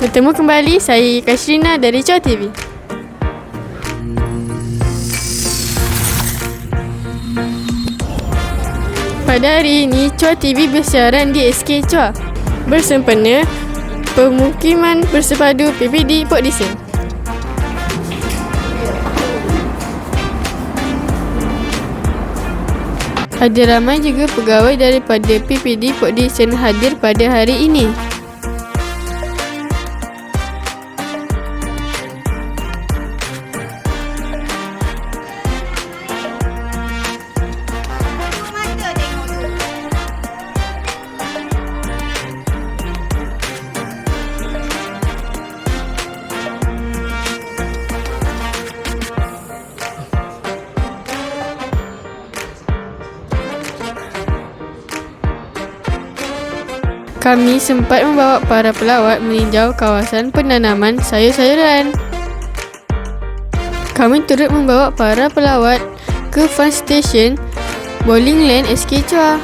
Bertemu kembali saya Kashrina dari Chua TV. Pada hari ini, Chua TV bersiaran di SK Chua bersempena Pemukiman Bersepadu PPD Port Dickson. Ada ramai juga pegawai daripada PPD Port Dickson hadir pada hari ini. Kami sempat membawa para pelawat meninjau kawasan penanaman sayur-sayuran. Kami turut membawa para pelawat ke fun station Bowling Lane SK Chua.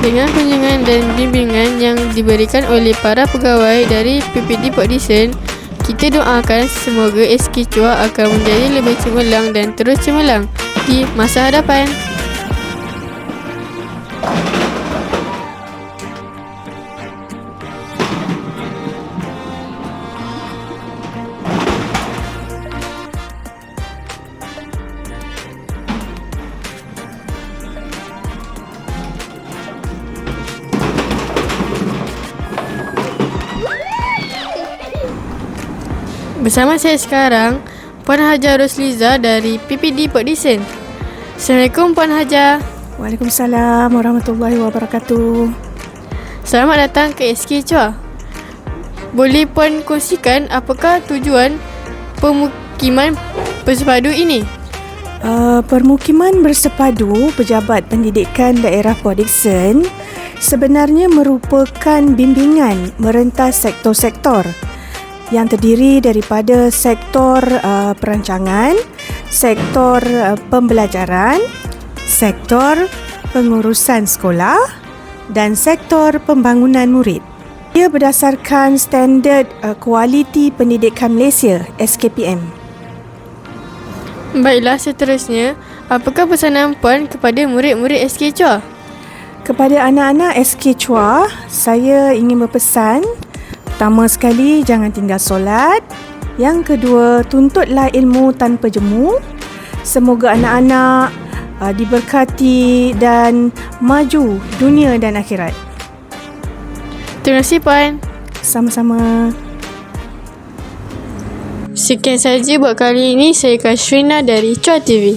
Dengan kunjungan dan bimbingan yang diberikan oleh para pegawai dari PPD Port Dickson, kita doakan semoga SK Chua akan menjadi lebih cemerlang dan terus cemerlang di masa hadapan. Bersama saya sekarang, Puan Hajar Rosliza dari PPD Port Dickson. Assalamualaikum Puan Hajar. Waalaikumsalam warahmatullahi wabarakatuh. Selamat datang ke SK Chua. Boleh Puan kongsikan apakah tujuan pemukiman bersepadu ini? Uh, permukiman bersepadu Pejabat Pendidikan Daerah Port Dickson sebenarnya merupakan bimbingan merentas sektor-sektor yang terdiri daripada sektor uh, perancangan, sektor uh, pembelajaran, sektor pengurusan sekolah dan sektor pembangunan murid. Ia berdasarkan standard uh, kualiti pendidikan Malaysia SKPM. Baiklah seterusnya, apakah pesanan Puan kepada murid-murid SK Chua? Kepada anak-anak SK Chua, saya ingin berpesan Pertama sekali, jangan tinggal solat. Yang kedua, tuntutlah ilmu tanpa jemu. Semoga anak-anak uh, diberkati dan maju dunia dan akhirat. Terima kasih Puan. Sama-sama. Sekian saja buat kali ini. Saya Kashrina dari Chua TV.